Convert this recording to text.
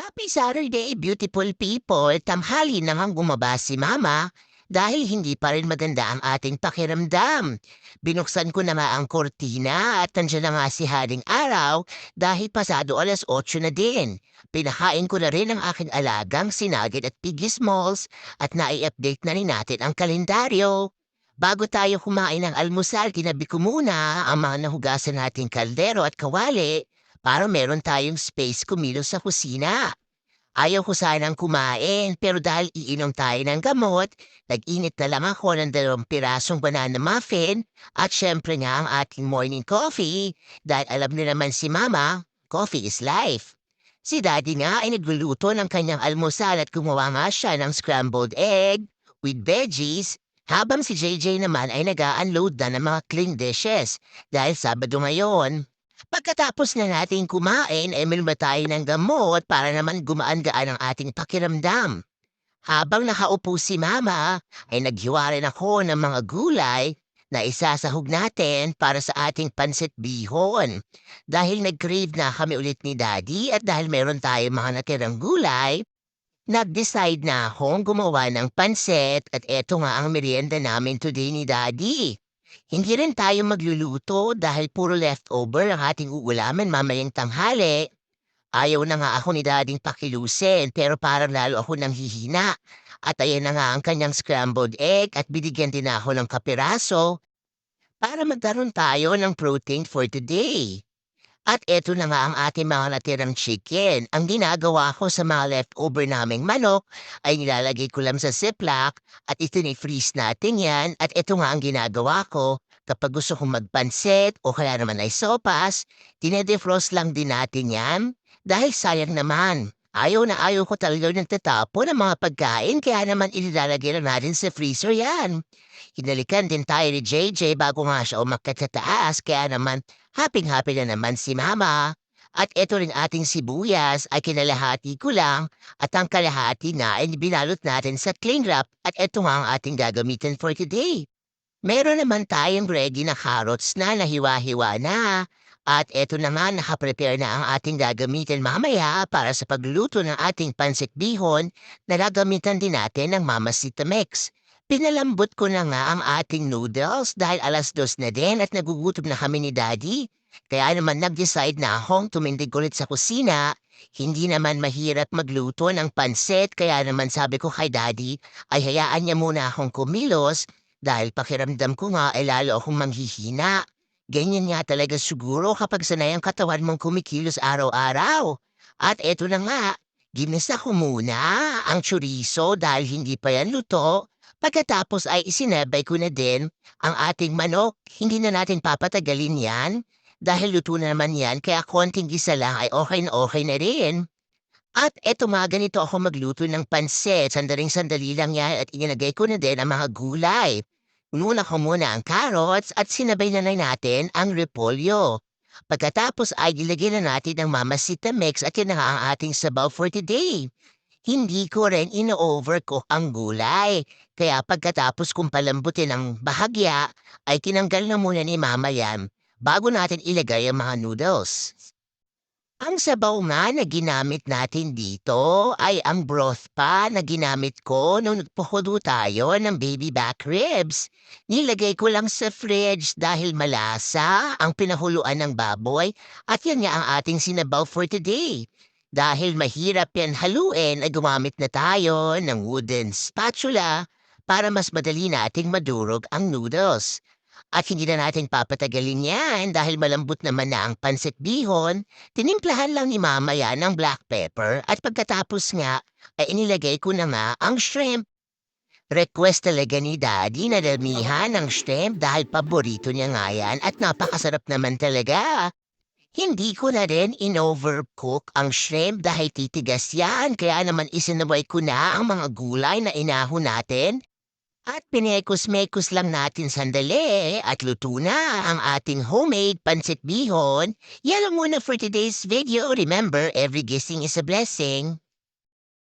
Happy Saturday, beautiful people! Tanghali na ngang bumaba si Mama dahil hindi pa rin maganda ang ating pakiramdam. Binuksan ko na ang kortina at nandiyan na nga si Haring Araw dahil pasado alas 8 na din. Pinakain ko na rin ang aking alagang sinagit at piggy smalls at nai-update na rin natin ang kalendaryo. Bago tayo kumain ng almusal, tinabi ko muna ang mga nahugasan nating kaldero at kawali para meron tayong space kumilos sa kusina. Ayaw ko sanang kumain pero dahil iinom tayo ng gamot, nag-init na lang ako ng dalawang pirasong banana muffin at syempre nga ang ating morning coffee dahil alam niyo naman si Mama, coffee is life. Si Daddy nga ay nagluluto ng kanyang almusal at gumawa nga siya ng scrambled egg with veggies habang si JJ naman ay nag-unload na ng mga clean dishes dahil Sabado ngayon. Pagkatapos na natin kumain, ay minuma tayo ng gamot para naman gumaan-gaan ang ating pakiramdam. Habang nakaupo si Mama, ay naghiwa rin ako ng mga gulay na isasahog natin para sa ating pansit bihon. Dahil nag-crave na kami ulit ni Daddy at dahil meron tayo mga natirang gulay, nag-decide na akong gumawa ng pansit at eto nga ang merienda namin today ni Daddy. Hindi rin tayo magluluto dahil puro leftover ang ating uulamin mamayang tanghali. Ayaw na nga ako ni dading pakilusin pero parang lalo ako nang hihina. At ayan na nga ang kanyang scrambled egg at binigyan din ako ng kapiraso para magkaroon tayo ng protein for today. At eto na nga ang ating mga natirang chicken. Ang ginagawa ko sa mga leftover naming manok ay nilalagay ko lang sa ziplock at itinifreeze natin yan. At eto nga ang ginagawa ko kapag gusto kong magpansit o kaya naman ay sopas, dinedefrost lang din natin yan dahil sayang naman. Ayaw na ayaw ko talaga nagtatapon ng mga pagkain kaya naman inilalagay na natin sa freezer yan. Hinalikan din tayo ni JJ bago nga siya umakyat taas kaya naman happy-happy na naman si Mama. At ito rin ating sibuyas ay kinalahati ko lang at ang kalahati na ay binalot natin sa cling wrap at ito nga ang ating gagamitin for today. Meron naman tayong ready na carrots na nahiwa-hiwa na at eto na nga nakaprepare na ang ating gagamitin mamaya para sa pagluluto ng ating pansit bihon na gagamitan din natin ng Mama Sita Mix. Pinalambot ko na nga ang ating noodles dahil alas dos na din at nagugutom na kami ni Daddy. Kaya naman nag-decide na akong tumindig ulit sa kusina. Hindi naman mahirap magluto ng pansit kaya naman sabi ko kay Daddy ay hayaan niya muna akong kumilos dahil pakiramdam ko nga ay lalo akong manghihina. Ganyan nga talaga siguro kapag sanay ang katawan mong kumikilos araw-araw. At eto na nga, ginisa ko muna ang chorizo dahil hindi pa yan luto. Pagkatapos ay isinabay ko na din ang ating manok. Hindi na natin papatagalin yan dahil luto na naman yan kaya konting gisa lang ay okay na okay na rin. At eto mga ganito ako magluto ng pansit. Sandaling sandali lang yan at inilagay ko na din ang mga gulay. Ununa ko muna ang carrots at sinabay na natin ang repolyo. Pagkatapos ay ilagay na natin ang mamasita mix at yun na ang ating sabaw for today. Hindi ko rin ino-overcook ang gulay. Kaya pagkatapos kong palambutin ang bahagya, ay tinanggal na muna ni Mama yan bago natin ilagay ang mga noodles. Ang sabaw nga na ginamit natin dito ay ang broth pa na ginamit ko nung nagpahudo tayo ng baby back ribs. Nilagay ko lang sa fridge dahil malasa ang pinahuluan ng baboy at yan nga ang ating sinabaw for today. Dahil mahirap yan haluin ay gumamit na tayo ng wooden spatula para mas madali nating madurog ang noodles. At hindi na natin papatagalin yan dahil malambot naman na ang pansit bihon. Tinimplahan lang ni Mama yan ng black pepper at pagkatapos nga ay inilagay ko na nga ang shrimp. Request talaga ni Daddy na damihan ng shrimp dahil paborito niya nga yan at napakasarap naman talaga. Hindi ko na rin in-overcook ang shrimp dahil titigas yan kaya naman isinaway ko na ang mga gulay na inahon natin at pinekos-mekos lang natin sandali at luto na ang ating homemade pancit bihon. Yan lang muna for today's video. Remember, every guessing is a blessing.